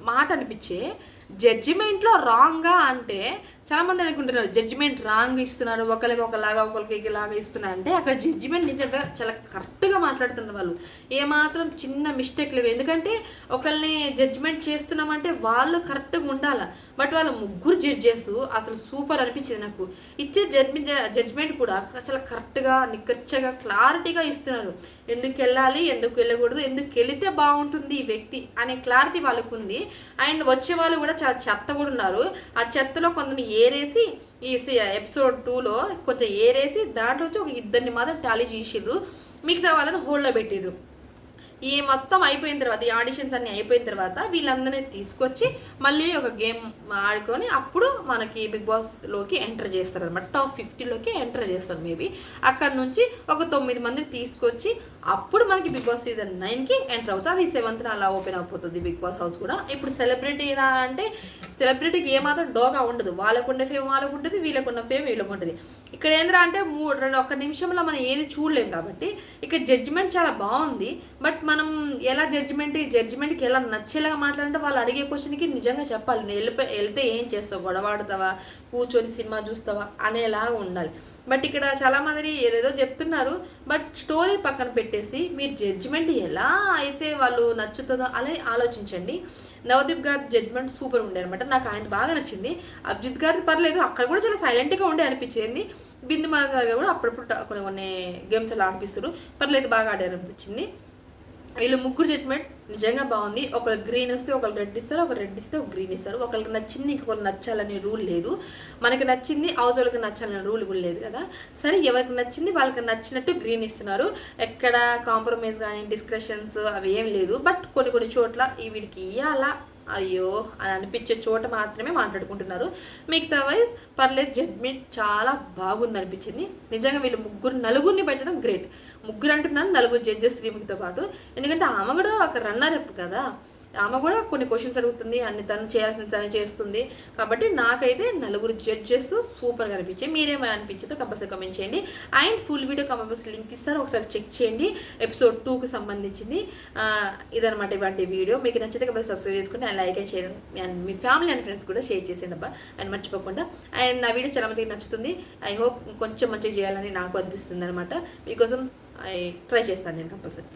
మాట అనిపించే జడ్జిమెంట్లో రాంగా అంటే చాలామంది అనుకుంటున్నారు జడ్జిమెంట్ రాంగ్ ఇస్తున్నారు ఒకరికి ఒకలాగా ఒకరికి ఇలాగా ఇస్తున్నారు. అంటే అక్కడ జడ్జిమెంట్ నిజంగా చాలా కరెక్ట్గా మాట్లాడుతున్నారు వాళ్ళు. ఏమాత్రం చిన్న మిస్టేక్ లేవు. ఎందుకంటే ఒకరిని జడ్జిమెంట్ చేస్తున్నామంటే వాళ్ళు కరెక్ట్గా ఉండాలి? బట్ వాళ్ళ ముగ్గురు జడ్జెస్ అసలు సూపర్ అనిపించింది నాకు. ఇచ్చే జడ్జిమెంట్ జడ్జిమెంట్ కూడా చాలా కరెక్ట్గా నిక్కచ్చగా క్లారిటీగా ఇస్తున్నారు. ఎందుకు వెళ్ళాలి? ఎందుకు వెళ్ళకూడదు? ఎందుకు వెళితే బాగుంటుంది ఈ వ్యక్తి? అనే క్లారిటీ వాళ్ళకు ఉంది అండ్ వచ్చే వాళ్ళు కూడా చాలా చెత్త కూడా ఉన్నారు. ఆ చెత్తలో కొందరిని ఏరేసి ఈ ఎపిసోడ్ టూలో కొంచెం ఏరేసి దాంట్లో వచ్చి ఒక ఇద్దరిని మాత్రం టాలీ చేసిర్రు. మిగతా వాళ్ళని హోల్డ్లో పెట్టిర్రు. ఈ మొత్తం అయిపోయిన తర్వాత ఈ ఆడిషన్స్ అన్ని అయిపోయిన తర్వాత వీళ్ళందరినీ తీసుకొచ్చి మళ్ళీ ఒక గేమ్ ఆడుకొని అప్పుడు మనకి బిగ్ బాస్లోకి ఎంటర్ చేస్తారు అనమాట టాప్ ఫిఫ్టీలోకి ఎంటర్ చేస్తారు మేబీ. అక్కడ నుంచి ఒక తొమ్మిది మందిని తీసుకొచ్చి అప్పుడు మనకి బిగ్ బాస్ సీజన్ నైన్కి ఎంటర్ అవుతుంది. అది సెవెంత్న అలా ఓపెన్ అయిపోతుంది బిగ్ బాస్ హౌస్ కూడా. ఇప్పుడు సెలబ్రిటీ అంటే సెలబ్రిటీకి ఏమాత్రం డోగా ఉండదు. వాళ్ళకున్న ఫేమ్ వాళ్ళకు ఉంటుంది వీళ్ళకున్న ఫేమ్ వీళ్ళకు ఉంటుంది ఇక్కడ ఏంద్రా అంటే మూడు రెండు ఒక్క నిమిషంలో మనం ఏది చూడలేం కాబట్టి ఇక్కడ జడ్జిమెంట్ చాలా బాగుంది. బట్ మనం ఎలా జడ్జిమెంట్ జడ్జిమెంట్కి ఎలా నచ్చేలాగా మాట్లాడంటే వాళ్ళు అడిగే క్వశ్చన్కి నిజంగా చెప్పాలి. నేను వెళ్ళిపోయి వెళ్తే ఏం చేస్తావు? గొడవాడతావా కూర్చొని సినిమా చూస్తావా? అనేలాగా ఉండాలి. బట్ ఇక్కడ చాలా మంది ఏదేదో చెప్తున్నారు. బట్ స్టోరీ పక్కన పెట్టేసి మీరు జడ్జిమెంట్ ఎలా అయితే వాళ్ళు నచ్చుతుందో అలా ఆలోచించండి. నవదీప్ గారి జడ్జ్మెంట్ సూపర్ ఉండే అనమాట నాకు ఆయన బాగా నచ్చింది. అభిజిత్ గారిది పర్లేదు అక్కడ కూడా చాలా సైలెంట్గా ఉండే అనిపించింది. బిందు మాధవ్ గారు కూడా అప్పుడప్పుడు కొన్ని కొన్ని గేమ్స్ అలా ఆడిపిస్తారు పర్లేదు బాగా ఆడారు అనిపించింది వీళ్ళు ముగ్గురు ట్రీట్మెంట్ నిజంగా బాగుంది. ఒకరు గ్రీన్ వస్తే ఒకరు రెడ్ ఇస్తారు ఒకరు రెడ్ ఇస్తే ఒక గ్రీన్ ఇస్తారు. ఒకరికి నచ్చింది ఇంకొకరు నచ్చాలని రూల్ లేదు. మనకి నచ్చింది అవతలకి నచ్చాలని రూల్ కూడా లేదు కదా. సరే ఎవరికి నచ్చింది వాళ్ళకి నచ్చినట్టు గ్రీన్ ఇస్తున్నారు. ఎక్కడ కాంప్రమైజ్ కానీ డిస్కషన్స్ అవి ఏం లేదు. బట్ కొన్ని కొన్ని చోట్ల ఈ వీడికి ఇవ్వాలా అయ్యో అని అనిపించే చోట మాత్రమే మాట్లాడుకుంటున్నారు. మిగతా వైజ్ పర్లేదు జడ్మెంట్ చాలా బాగుంది అనిపించింది. నిజంగా వీళ్ళు ముగ్గురు నలుగురిని పెట్టడం గ్రేట్. ముగ్గురు అంటున్నాను నలుగురు జడ్జెస్ శ్రీముఖితో పాటు. ఎందుకంటే ఆమె కూడా ఒక రన్నర్ అప్ కదా. ఆమె కూడా కొన్ని క్వశ్చన్స్ అడుగుతుంది అన్ని తను చేయాల్సిన తను చేస్తుంది. కాబట్టి నాకైతే నలుగురు జడ్జెస్ సూపర్గా అనిపించాయి. మీరేమో అనిపించిందో కంపల్సరీ కమెంట్ చేయండి. And full video compulsory link ఇస్తారు ఒకసారి చెక్ చేయండి. ఎపిసోడ్ టూకి సంబంధించింది ఇదనమాట ఇవాటి వీడియో మీకు నచ్చితే కంపల్సరీ సబ్స్క్రైబ్ చేసుకుని and like and share and me family and friends కూడా షేర్ చేసేయండి అబ్బా. అండ్ మర్చిపోకుండా. అండ్ నా వీడియో చాలా మందికి నచ్చుతుంది. ఐ హోప్ కొంచెం మంచిగా చేయాలని నాకు అనిపిస్తుంది అనమాట మీకోసం ఐ ట్రై చేస్తాను నేను కంపల్సరీ